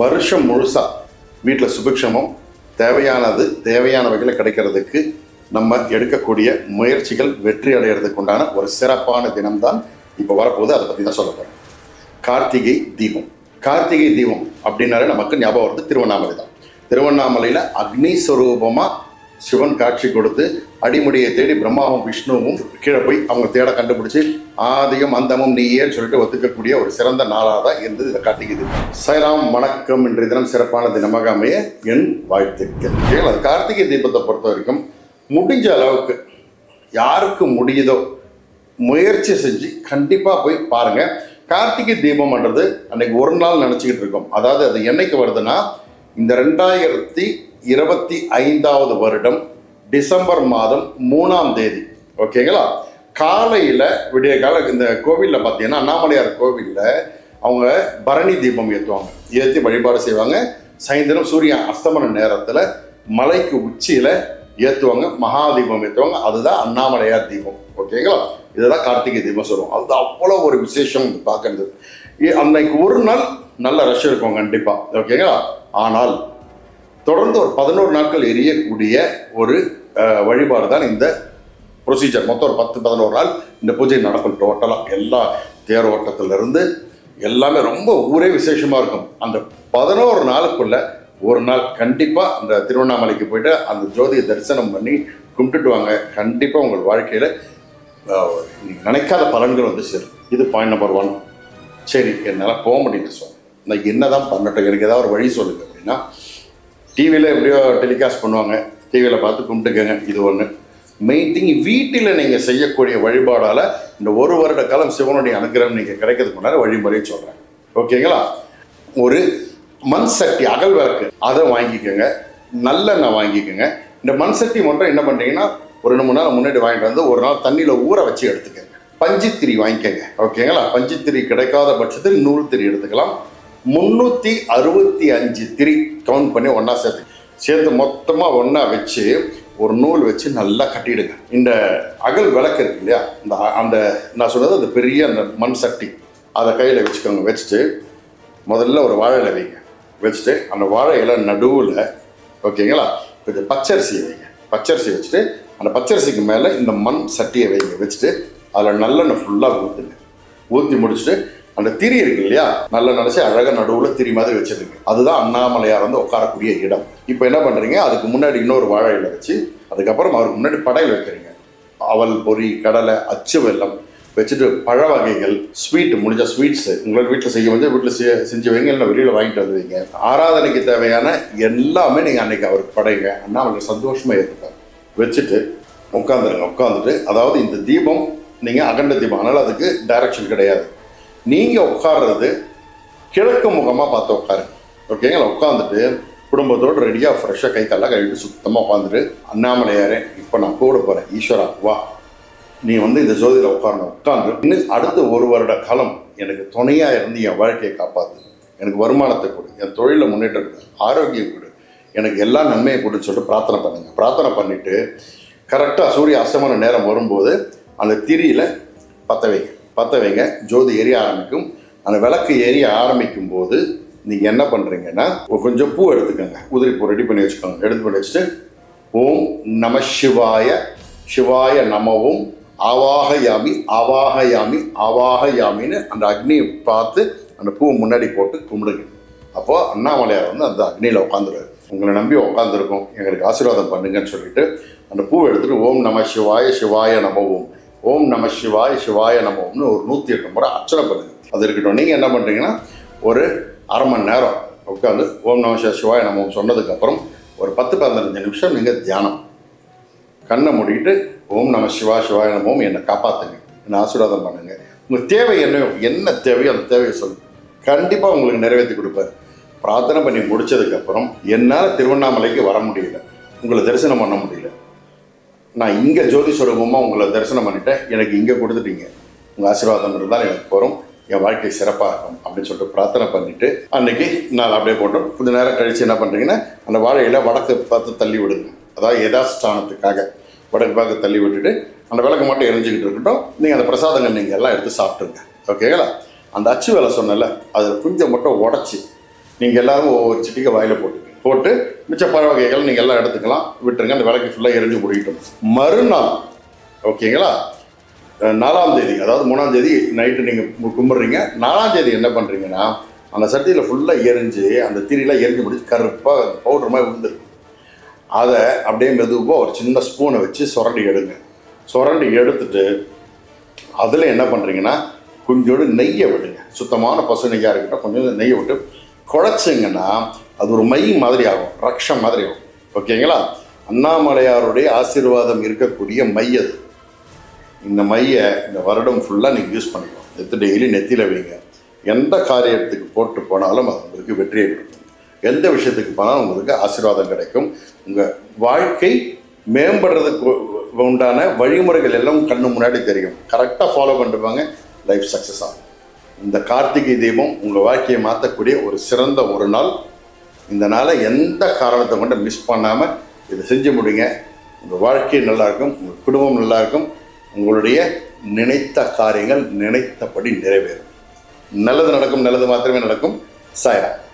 வருஷம் முழுசாக வீட்டில் சுபிக்ஷமும் தேவையானது தேவையான வகையில் கிடைக்கிறதுக்கு நம்ம எடுக்கக்கூடிய முயற்சிகள் வெற்றி அடைகிறதுக்கு உண்டான ஒரு சிறப்பான தினம்தான் இப்போ வரப்போகுது. அதை பற்றி தான் சொல்ல போகிறேன் கார்த்திகை தீபம். கார்த்திகை தீபம் அப்படின்னாலே நமக்கு ஞாபகம் வருது திருவண்ணாமலை தான். திருவண்ணாமலையில் அக்னி ஸ்வரூபமாக சிவன் காட்சி கொடுத்து அடிமுடியை தேடி பிரம்மாவும் விஷ்ணுவும் கீழே போய் அவங்க தேட கண்டுபிடிச்சி ஆதியும் அந்தமும் நீயேன்னு சொல்லிட்டு ஒத்துக்கக்கூடிய ஒரு சிறந்த நாளாக தான் இருந்தது இதை காட்டிக்குது. சைராம் வணக்கம். இன்றைய தினம் சிறப்பான தினமாக அமைய என் வாழ்த்துக்கள். அது கார்த்திகை தீபத்தை பொறுத்த வரைக்கும் முடிஞ்ச அளவுக்கு யாருக்கு முடியுதோ முயற்சி செஞ்சு கண்டிப்பாக போய் பாருங்க. கார்த்திகை தீபம்ன்றது அன்னைக்கு ஒரு நாள் நினச்சிக்கிட்டு இருக்கோம். அதாவது அது என்னைக்கு வருதுன்னா இந்த ரெண்டாயிரத்தி இருபத்தி ஐந்தாவது வருடம் டிசம்பர் மாதம் மூணாம் தேதி. ஓகேங்களா? காலையில் விடிய கால இந்த கோவிலில் பார்த்தீங்கன்னா அண்ணாமலையார் கோவிலில் அவங்க பரணி தீபம் ஏற்றுவாங்க ஏற்றி வழிபாடு செய்வாங்க. சாயந்தரம் சூரியன் அஸ்தமன நேரத்தில் மலைக்கு உச்சியில் ஏற்றுவாங்க மகா தீபம் ஏற்றுவாங்க அதுதான் அண்ணாமலையார் தீபம். ஓகேங்களா? இதுதான் கார்த்திகை தீபம் சொல்லுவோம். அது அவ்வளோ ஒரு விசேஷம் பார்க்கறது இ- அன்னைக்கு ஒரு நாள் நல்ல ரஷ் இருக்கும் கண்டிப்பாக ஓகேங்களா? ஆனால் தொடர்ந்து ஒரு பதினோரு நாட்கள் எரியக்கூடிய ஒரு வழிபாடு தான் இந்த ப்ரொசீஜர் மொத்தம் ஒரு பத்து பதினோரு நாள் இந்த பூஜை நடக்கும் டோட்டலாக எல்லா தேர் ஓட்டத்திலிருந்து எல்லாமே ரொம்ப ஊரே விசேஷமாக இருக்கும். அந்த பதினோரு நாளுக்குள்ள ஒரு நாள் கண்டிப்பாக அந்த திருவண்ணாமலைக்கு போயிட்டு அந்த ஜோதியை தரிசனம் பண்ணி கும்பிட்டுட்டு வாங்க. கண்டிப்பாக உங்கள் வாழ்க்கையில் நீங்கள் நினைக்காத பலன்கள் வந்து சேரும். இது பாயிண்ட் நம்பர் ஒன் சரி என்னால் போக முடியல சார் நான் என்ன தான் பண்ணட்டும் எனக்கு ஏதாவது ஒரு வழி சொல்லுங்க அப்படின்னா டிவியில் எப்படியோ டெலிகாஸ்ட் பண்ணுவாங்க. டிவியில் பார்த்து கும்பிட்டுக்கங்க. இது ஒன்று மெயின் திங் வீட்டில் நீங்கள் செய்யக்கூடிய வழிபாடால் இந்த ஒரு வருட காலம் சிவனுடைய அனுகிரகம் நீங்கள் கிடைக்கிறதுக்கு முன்னாடி வழிமுறையை சொல்கிறேன் ஓகேங்களா? ஒரு மண் சட்டி அகல் விளக்கு அதை வாங்கிக்கோங்க. நல்லெண்ணெய் வாங்கிக்கோங்க. இந்த மண் சட்டி மட்டும் என்ன பண்ணுறீங்கன்னா ஒரு ரெண்டு மூணு நாள் முன்னாடி வாங்கிட்டு வந்து ஒரு நாள் தண்ணியில் ஊற வச்சு எடுத்துக்கோங்க. பஞ்சுத்திரி வாங்கிக்கோங்க. ஓகேங்களா? பஞ்சித்திரி கிடைக்காத பட்சத்தில் நூல் திரி எடுத்துக்கலாம். முந்நூற்றி அறுபத்தி அஞ்சு திரி கவுண்ட் பண்ணி ஒன்றா சேர்த்து. சேர்த்து மொத்தமாக ஒன்றா வச்சு ஒரு நூல் வச்சு நல்லா கட்டிடுங்க. இந்த அகல் விளக்கு இருக்கு இல்லையா? இந்த அந்த நான் சொன்னது அந்த பெரிய அந்த மண் சட்டி. அதை கையில் வச்சுக்கோங்க. வச்சுட்டு முதல்ல ஒரு வாழை இலை வைங்க. வச்சுட்டு அந்த வாழை இலை நடுவில் ஓகேங்களா? கொஞ்சம் பச்சரிசி வைங்க. பச்சரிசி வச்சுட்டு அந்த பச்சரிசிக்கு மேலே இந்த மண் சட்டியை வைங்க. வச்சுட்டு அதில் நல்லெண்ணெய் ஃபுல்லாக ஊற்றுங்க ஊற்றி முடிச்சுட்டு அந்த திரி இருக்கு இல்லையா? நல்லா நினைச்சு அழகாக நடுவில் திரி மாதிரி வச்சிருக்கு. அதுதான் அண்ணாமலையார் வந்து உட்காரக்கூடிய இடம். இப்போ என்ன பண்ணுறீங்க அதுக்கு முன்னாடி இன்னொரு வாழை இலை வச்சு அதுக்கப்புறம் அவருக்கு முன்னாடி படையல் வைக்கிறீங்க. அவல் பொரி கடலை அச்சு வெல்லம் வச்சுட்டு பழ வகைகள் ஸ்வீட் முடிஞ்ச ஸ்வீட்ஸ் உங்களோட வீட்டில் செய்ய முடிஞ்ச வீட்டில் செய்ய செஞ்சு வைங்க இல்லை வெளியில் வாங்கிட்டு வந்துவீங்க ஆராதனைக்கு தேவையான எல்லாமே நீங்கள் அன்னைக்கு அவருக்கு படைங்க. அவருக்கு சந்தோஷமாக ஏற்றுப்பார் வச்சுட்டு உட்காந்துருங்க உட்காந்துட்டு அதாவது இந்த தீபம் நீங்கள் அகண்ட தீபம். அதனால் அதுக்கு டைரக்ஷன் கிடையாது. நீங்கள் உட்கார்றது கிழக்கு முகமாக பார்த்து உட்காருங்க. ஓகேங்களா உட்காந்துட்டு குடும்பத்தோடு ரெடியாக ஃப்ரெஷ்ஷாக கை காலெல்லாம் கழுவிட்டு சுத்தமாக உட்காந்துட்டு அண்ணாமலையாரே இப்போ நான் கூட போகிறேன் ஈஸ்வரா வா. நீ வந்து இந்த ஜோதியில் உட்காரணும். உட்காந்து இன்னும் அடுத்த ஒரு வருட காலம் எனக்கு துணையாக இருந்து என் வாழ்க்கையை காப்பாற்று எனக்கு வருமானத்தை கொடு என் தொழிலில் முன்னேற்றம் கொடு ஆரோக்கியம் கொடு. எனக்கு எல்லா நன்மையை கொடுன்னு சொல்லிட்டு பிரார்த்தனை பண்ணுங்க. பிரார்த்தனை பண்ணிவிட்டு கரெக்டாக சூரிய அஸ்தமன நேரம் வரும்போது அந்த திரியில் பற்ற வைங்க. பற்ற வைங்க ஜோதி எரிய ஆரம்பிக்கும். அந்த விளக்கு எரிய ஆரம்பிக்கும் போது நீங்கள் என்ன பண்ணுறீங்கன்னா கொஞ்சம் பூ எடுத்துக்கோங்க. உதிரி பூ ரெடி பண்ணி வச்சுக்கோங்க. எடுத்து பண்ணி வச்சுட்டு ஓம் நம சிவாய சிவாய நமவும் ஆவாகயாமி ஆவாகயாமி ஆவாகயாமின்னு அந்த அக்னியை பார்த்து அந்த பூவை முன்னாடி போட்டு கும்பிடுங்க. அப்போ அண்ணாமலையார் வந்து அந்த அக்னியில் உட்காந்துருவார் உங்களை நம்பி உட்காந்துருக்கோம் எங்களுக்கு ஆசீர்வாதம் பண்ணுங்கன்னு சொல்லிட்டு அந்த பூவை எடுத்துகிட்டு ஓம் நம சிவாய சிவாய நமவும் ஓம் நம சிவாய சிவாய நமவும்னு ஒரு நூற்றி எட்டு முறை அர்ச்சனை பண்ணுங்க அது இருக்கட்டும். நீங்கள் என்ன பண்ணுறீங்கன்னா ஒரு அரை மணி நேரம் உட்காந்து ஓம் நம சிவாய சிவாய நமவும் சொன்னதுக்கப்புறம் ஒரு பத்து பதினஞ்சு நிமிஷம் நீங்கள் தியானம். கண்ணை மூடிட்டு ஓம் நம சிவா சிவாய நமோம் என்னை காப்பாற்றுங்க என்னை ஆசீர்வாதம் பண்ணுங்கள் உங்கள் தேவை என்ன என்ன தேவையோ அந்த தேவையை சொல்லுங்கள் கண்டிப்பாக உங்களுக்கு நிறைவேற்றி கொடுப்பாரு. பிரார்த்தனை பண்ணி முடிச்சதுக்கப்புறம் என்னால் திருவண்ணாமலைக்கு வர முடியல. உங்களை தரிசனம் பண்ண முடியல. நான் இங்கே ஜோதி சுரூபமாக உங்களை தரிசனம் பண்ணிட்டேன். எனக்கு இங்கே கொடுத்துட்டீங்க. உங்கள் ஆசீர்வாதம் இருந்தால் எனக்கு போகிறோம் என் வாழ்க்கை சிறப்பாக இருக்கும் அப்படின்னு சொல்லிட்டு பிரார்த்தனை பண்ணிட்டு அன்னைக்கு நாள் அப்படியே போட்டோம். கொஞ்ச நேரம் கழித்து என்ன பண்ணுறீங்கன்னா அந்த வாழையில வடக்கு பார்த்து தள்ளி விடுங்க. அதாவது யதாஸ்தானத்துக்காக வடக்கு பார்க்க தள்ளி விட்டுட்டு அந்த விளக்கு மட்டும் எரிஞ்சுக்கிட்டு இருக்கட்டும். நீங்கள் அந்த பிரசாதங்கள் நீங்கள் எல்லாம் எடுத்து சாப்பிட்டுருங்க. ஓகேங்களா அந்த அச்சு வேலை சொன்னல அதில் கொஞ்சம் மட்டும் உடச்சி நீங்கள் எல்லாரும் ஒவ்வொரு சிட்டிக்கு வாயில போட்டு போட்டு மிச்ச பழ வகைகள் நீங்கள் எல்லாம் எடுத்துக்கலாம். விட்டுருங்க அந்த விளக்கு ஃபுல்லாக எரிஞ்சு முடிக்கட்டும் மறுநாள் ஓகேங்களா நாலாம் தேதி அதாவது மூணாம் தேதி நைட்டு நீங்கள் கும்பிட்றீங்க. நாலாம் தேதி என்ன பண்ணுறீங்கன்னா அந்த சட்டியில் ஃபுல்லாக எரிஞ்சு அந்த திரியெலாம் எரிஞ்சு முடிச்சு கருப்பாக பவுடர் மாதிரி விழுந்துருக்கும் அதை அப்படியே மெதுவாக ஒரு சின்ன ஸ்பூனை வச்சு சுரண்டி எடுங்க. சுரண்டி எடுத்துட்டு அதில் என்ன பண்ணுறீங்கன்னா கொஞ்சோடு நெய்யை விடுங்க. சுத்தமான பசு நெய்யாக இருக்கட்டும் கொஞ்சம் நெய்யை விட்டு குழச்சிங்கன்னா அது ஒரு மை மாதிரி ஆகும் ரக்ஷம் மாதிரி ஆகும். ஓகேங்களா அண்ணாமலையாருடைய ஆசீர்வாதம் இருக்கக்கூடிய மை அது. இந்த மையை இந்த வருடம் ஃபுல்லாக நீங்கள் யூஸ் பண்ணிக்கலாம் எடுத்து டெய்லி நெத்தியில் வைங்க. எந்த காரியத்துக்கு போட்டு போனாலும் அது உங்களுக்கு வெற்றியை கொடுக்கும். எந்த விஷயத்துக்கு போனாலும் உங்களுக்கு ஆசீர்வாதம் கிடைக்கும். உங்கள் வாழ்க்கை மேம்படுறதுக்கு உண்டான வழிமுறைகள் எல்லாம் கண்ணு முன்னாடி தெரியும். கரெக்டாக ஃபாலோ பண்ணிருப்பாங்க லைஃப் சக்ஸஸ் ஆகும். இந்த கார்த்திகை தீபம் உங்கள் வாழ்க்கையை மாற்றக்கூடிய ஒரு சிறந்த ஒரு நாள். இந்த நாளை எந்த காரணத்தை கொண்டு மிஸ் பண்ணாமல் இதை செஞ்சு முடிங்க. உங்கள் வாழ்க்கை நல்லா இருக்கும் உங்கள் குடும்பம் நல்லாயிருக்கும் உங்களுடைய நினைத்த காரியங்கள் நினைத்தபடி நிறைவேறும். நல்லது நடக்கும் நல்லது மாத்திரமே நடக்கும். சாயரா